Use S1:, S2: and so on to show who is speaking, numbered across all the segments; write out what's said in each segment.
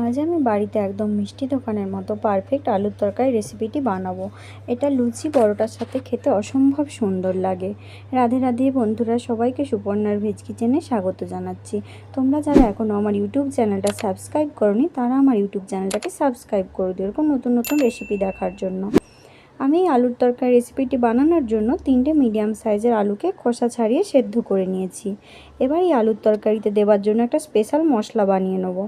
S1: আজ আমি বাড়িতে একদম মিষ্টি দোকানের মতো পারফেক্ট আলুর তরকারি রেসিপিটি বানাবো। এটা লুচি পরোটার সাথে খেতে অসম্ভব সুন্দর লাগে। রাধে রাধে বন্ধুরা, সবাইকে সুপর্ণার ভেজ কিচেনে স্বাগত জানাচ্ছি। তোমরা যারা এখনও আমার ইউটিউব চ্যানেলটা সাবস্ক্রাইব করনি, তারা আমার ইউটিউব চ্যানেলটাকে সাবস্ক্রাইব করে দিও এরকম নতুন নতুন রেসিপি দেখার জন্য। আমি আলুর তরকারি রেসিপিটি বানানোর জন্য তিনটে মিডিয়াম সাইজের আলুকে খোসা ছাড়িয়ে সেদ্ধ করে নিয়েছি। এবার এই আলুর তরকারিতে দেওয়ার জন্য একটা স্পেশাল মশলা বানিয়ে নেব।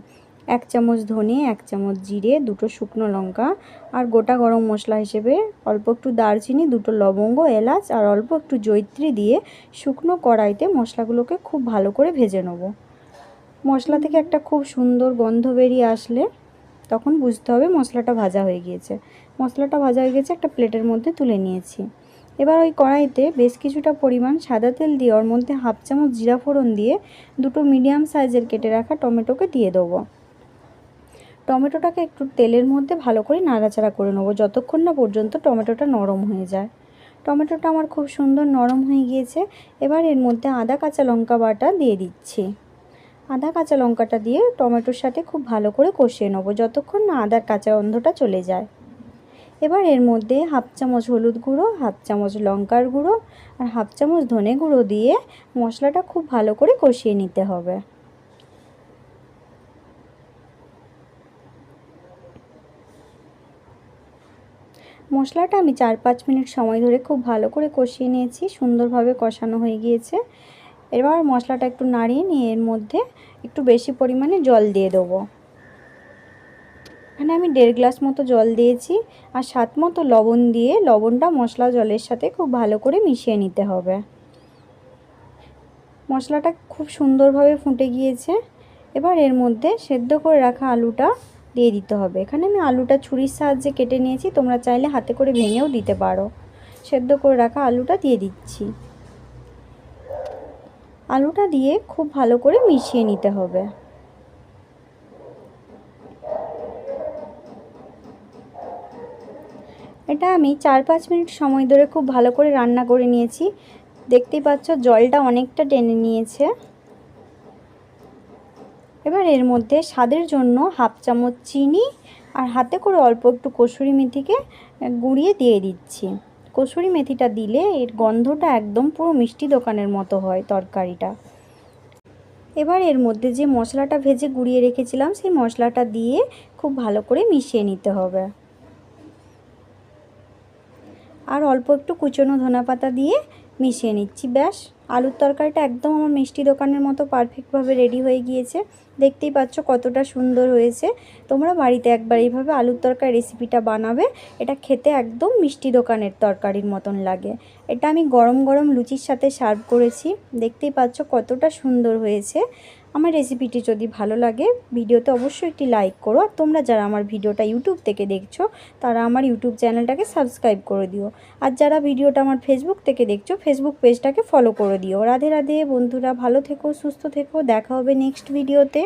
S1: এক চামচ ধনে, এক চামচ জিরে, দুটো শুকনো লঙ্কা আর গোটা গরম মশলা হিসেবে অল্প একটু দারচিনি, দুটো লবঙ্গ, এলাচ আর অল্প একটু জৈত্রী দিয়ে শুকনো কড়াইতে মশলাগুলোকে খুব ভালো করে ভেজে নেব। মশলা থেকে একটা খুব সুন্দর গন্ধ বেরিয়ে আসলে তখন বুঝতে হবে মশলাটা ভাজা হয়ে গিয়েছে। মশলাটা ভাজা হয়ে গেছে একটা প্লেটের মধ্যে তুলে নিয়েছি। এবার ওই কড়াইতে বেশ কিছুটা পরিমাণ সাদা তেল দিয়ে, ওর মধ্যে হাফ চামচ জিরা ফোড়ন দিয়ে দুটো মিডিয়াম সাইজের কেটে রাখা টমেটোকে দিয়ে দেবো। টমেটোটাকে একটু তেলের মধ্যে ভালো করে নাড়াচাড়া করে নেব। যতক্ষণ না পর্যন্ত টমেটোটা নরম হয়ে যায়। টমেটোটা আমার খুব সুন্দর নরম হয়ে গিয়েছে। এবার এর মধ্যে আদা, কাঁচা লঙ্কা বাটা দিয়ে দিচ্ছি। আদা, কাঁচা লঙ্কাটা দিয়ে টমেটোর সাথে খুব ভালো করে কষিয়ে নেব, যতক্ষণ না আদার কাঁচা গন্ধটা চলে যায়। এবার এর মধ্যে হাফ চামচ হলুদ গুঁড়ো, হাফ চামচ লঙ্কার গুঁড়ো আর হাফ চামচ ধনে গুঁড়ো দিয়ে মশলাটা খুব ভালো করে কষিয়ে নিতে হবে। মশলাটা আমি চার পাঁচ মিনিট সময় ধরে খুব ভালো করে কষিয়ে নিয়েছি, সুন্দরভাবে কষানো হয়ে গিয়েছে। এবার মশলাটা একটু নাড়িয়ে নিয়ে এর মধ্যে একটু বেশি পরিমাণে জল দিয়ে দেবো। এখানে আমি দেড় গ্লাস মতো জল দিয়েছি আর সাত মতো লবণ দিয়ে লবণটা মশলা জলের সাথে খুব ভালো করে মিশিয়ে নিতে হবে। মশলাটা খুব সুন্দরভাবে ফুটে গিয়েছে। এবার এর মধ্যে সেদ্ধ করে রাখা আলুটা দিয়ে দিতে হবে। এখানে আমি আলুটা ছুরির সাহায্যে কেটে নিয়েছি। তোমরা চাইলে হাতে করে ভেঙেও দিতে পারো। সেদ্ধ করে রাখা আলুটা দিয়ে দিচ্ছি। আলুটা দিয়ে খুব ভালো করে মিশিয়ে নিতে হবে। এটা আমি চার পাঁচ মিনিট সময় ধরে খুব ভালো করে রান্না করে নিয়েছি। দেখতেই পাচ্ছ জলটা অনেকটা টেনে নিয়েছে। এবার এর মধ্যে স্বাদের জন্য হাফ চামচ চিনি আর হাতে করে অল্প একটু কসুরি মেথিকে গুঁড়িয়ে দিয়ে দিচ্ছি। কসুরি মেথিটা দিলে এর গন্ধটা একদম পুরো মিষ্টি দোকানের মতো হয় তরকারিটা। এবার এর মধ্যে যে মশলাটা ভেজে গুঁড়িয়ে রেখেছিলাম, সেই মশলাটা দিয়ে খুব ভালো করে মিশিয়ে নিতে হবে। আর অল্প একটু কুচনো ধনা পাতা দিয়ে মিশিয়ে নিচ্ছি, ব্যাস। আলুর তরকারিটা একদম আমার মিষ্টি দোকানের মতো পারফেক্টভাবে রেডি হয়ে গিয়েছে। দেখতেই পাচ্ছ কতটা সুন্দর হয়েছে। তোমরা বাড়িতে একবার এইভাবে আলুর তরকারি রেসিপিটা বানাবে। এটা খেতে একদম মিষ্টি দোকানের তরকারির মতন লাগে। এটা আমি গরম গরম লুচির সাথে সার্ভ করেছি। দেখতেই পাচ্ছ কতটা সুন্দর হয়েছে। আমার রেসিপিটি যদি ভালো লাগে, ভিডিওতে অবশ্যই একটি লাইক করো। আর তোমরা যারা আমার ভিডিওটা ইউটিউব থেকে দেখছ, তারা আমার ইউটিউব চ্যানেলটাকে সাবস্ক্রাইব করে দিও। আর যারা ভিডিওটা আমার ফেসবুক থেকে দেখছ ফেসবুক পেজটাকে ফলো করে দিও। রাধে রাধে বন্ধুরা ভালো থেকো সুস্থ থেকো দেখা হবে নেক্সট ভিডিওতে